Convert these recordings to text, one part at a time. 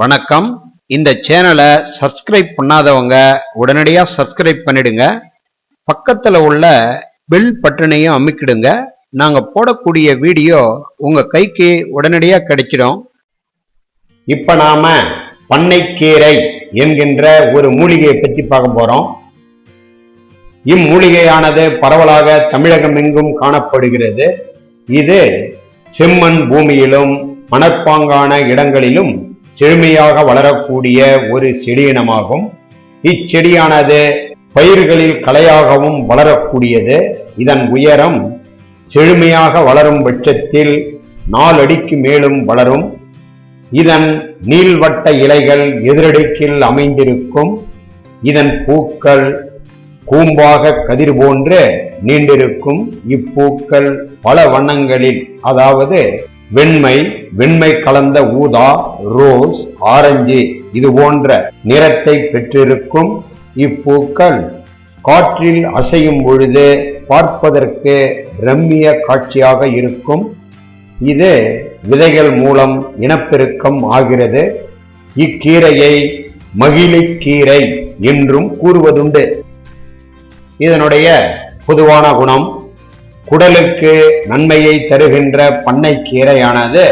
வணக்கம். இந்த சேனலை சப்ஸ்கிரைப் பண்ணாதவங்க உடனடியாக சப்ஸ்கிரைப் பண்ணிடுங்க. பக்கத்தில் உள்ள பெல் பட்டனையும் அமைக்கிடுங்க. நாங்கள் போடக்கூடிய வீடியோ உங்கள் கைக்கு உடனடியாக கிடைச்சிடும். இப்போ நாம் பண்ணைக்கீரை என்கின்ற ஒரு மூலிகையை பற்றி பார்க்க போகிறோம் இம்மூலிகையானது பரவலாக தமிழகம் எங்கும் காணப்படுகிறது. இது செம்மண் பூமியிலும் மணற்பாங்கான இடங்களிலும் செழுமையாக வளரக்கூடிய ஒரு செடியினமாகும். இச்செடியானது பயிர்களில் களையாகவும் வளரக்கூடியது. இதன் உயரம் செழுமையாக வளரும் பட்சத்தில் நாலடிக்கு மேலும் வளரும். இதன் நீள்வட்ட இலைகள் எதிரடுக்கில் அமைந்திருக்கும். இதன் பூக்கள் கூம்பாக கதிர் போன்று நீண்டிருக்கும். இப்பூக்கள் பல வண்ணங்களில் அதாவது வெண்மை வெண்மை கலந்த ஊதா ரோஸ் ஆரஞ்சு இது போன்ற நிறத்தை பெற்றிருக்கும் இப்பூக்கள். காற்றில் அசையும் பொழுது பார்ப்பதற்கு ரம்மிய காட்சியாக இருக்கும். இது விதைகள் மூலம் இனப்பெருக்கம் ஆகிறது. இக்கீரையை மகிழிக்கீரை என்றும் கூறுவதுண்டு. இதனுடைய பொதுவான குணம் குடலுக்கு நன்மையை தருகின்ற பண்ணை கீரையானது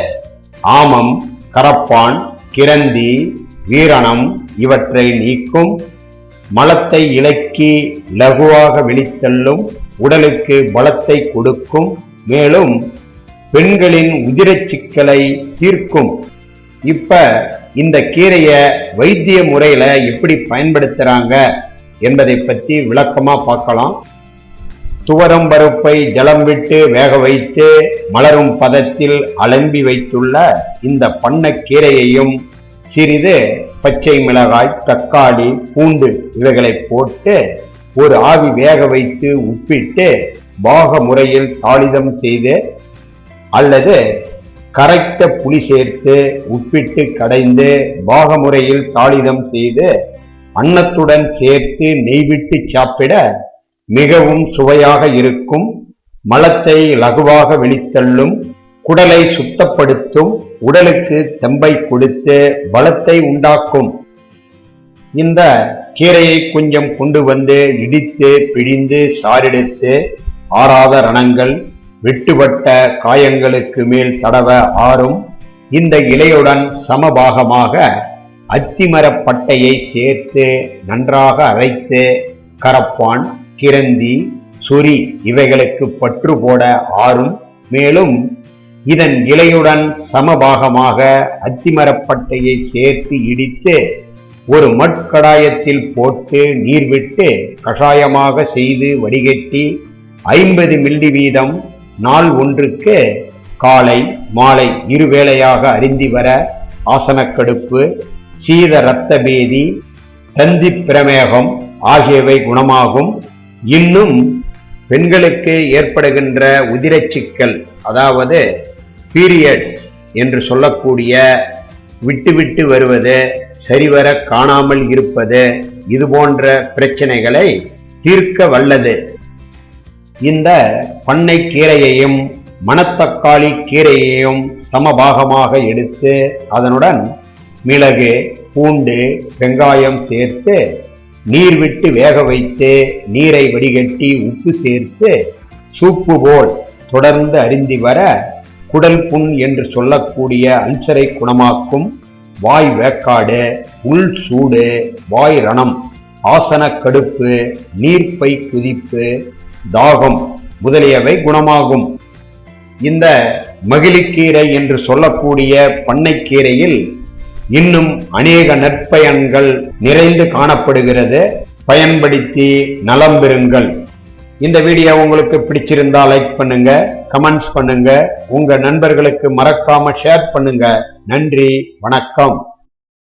ஆமம் கரப்பான் கிரந்தி வீரணம் இவற்றை நீக்கும் மலத்தை இலக்கி லகுவாக வெளித்தள்ளும் உடலுக்கு பலத்தை கொடுக்கும் மேலும் பெண்களின் உதிரச் சிக்கலை தீர்க்கும். இப்ப இந்த கீரையை வைத்திய முறையில எப்படி பயன்படுத்துறாங்க என்பதை பற்றி விளக்கமா பார்க்கலாம். துவரம் பருப்பை ஜலம் விட்டு வேக வைத்து மலரும் பதத்தில் அலம்பி வைத்துள்ள இந்த பண்ணக்கீரையையும் சிறிது பச்சை மிளகாய் தக்காளி பூண்டு இவைகளை போட்டு ஒரு ஆவி வேக வைத்து உப்பிட்டு பாக முறையில் தாளிதம் செய்து அல்லது கரைத்த புளி சேர்த்து உப்பிட்டு கடைந்து பாக முறையில் தாளிதம் செய்து அன்னத்துடன் சேர்த்து நெய்விட்டு சாப்பிட மிகவும் சுவையாக இருக்கும் மலத்தை லகுவாக வெளித்தள்ளும் குடலை சுத்தப்படுத்தும் உடலுக்கு தெம்பை கொடுத்து பலத்தை உண்டாக்கும். இந்த கீரையை கொஞ்சம் கொண்டு வந்து இடித்து பிழிந்து சாரெடுத்து ஆறாத ரணங்கள் வெட்டுப்பட்ட காயங்களுக்கு மேல் தடவ ஆறும் இந்த இலையுடன் சமபாகமாக அத்திமரப்பட்டையை சேர்த்து நன்றாக அரைத்து கரப்பான் கிரந்தி சொறி இவைகளுக்கு பற்று போட ஆறும். மேலும் இதன் இலையுடன் சமபாகமாக அத்திமரப்பட்டையை சேர்த்து இடித்து ஒரு மட்கடாயத்தில் போட்டு நீர் விட்டு கஷாயமாக செய்து வடிகட்டி ஐம்பது மில்லி வீதம் நாள் ஒன்றுக்கு காலை மாலை இருவேளையாக அருந்தி வர ஆசனக்கடுப்பு சீத இரத்த பேதி தந்தி பிரமேகம் ஆகியவை குணமாகும். இன்னும் பெண்களுக்கு ஏற்படுகின்ற உதிரச்சிக்கல் அதாவது பீரியட்ஸ் என்று சொல்லக்கூடிய விட்டு விட்டு வருவது சரிவர காணாமல் இருப்பது இது போன்ற பிரச்சனைகளை தீர்க்க வல்லது. இந்த பண்ணை கீரையையும் மணத்தக்காளி கீரையையும் சமபாகமாக எடுத்து அதனுடன் மிளகு பூண்டு வெங்காயம் சேர்த்து நீர் விட்டு வேக வைத்து நீரை வடிகட்டி உப்பு சேர்த்து சூப்பு போல் தொடர்ந்து அருந்தி வர குடல் புண் என்று சொல்லக்கூடிய அல்சரை குணமாக்கும் வாய் வேக்காடு உள் சூடு வாய் ரணம் ஆசன கடுப்பு நீர்ப்பை குதிப்பு தாகம் முதலியவை குணமாகும். இந்த மகிழிக்கீரை என்று சொல்லக்கூடிய பண்ணைக்கீரையில் இன்னும் அநேக நற்பயன்கள் நிறைந்து காணப்படுகிறது. பயன்படுத்தி நலம் பெறுங்கள். இந்த வீடியோ உங்களுக்கு பிடிச்சிருந்தா லைக் பண்ணுங்க கமெண்ட்ஸ் பண்ணுங்க. உங்க நண்பர்களுக்கு மறக்காம ஷேர் பண்ணுங்க. நன்றி வணக்கம்.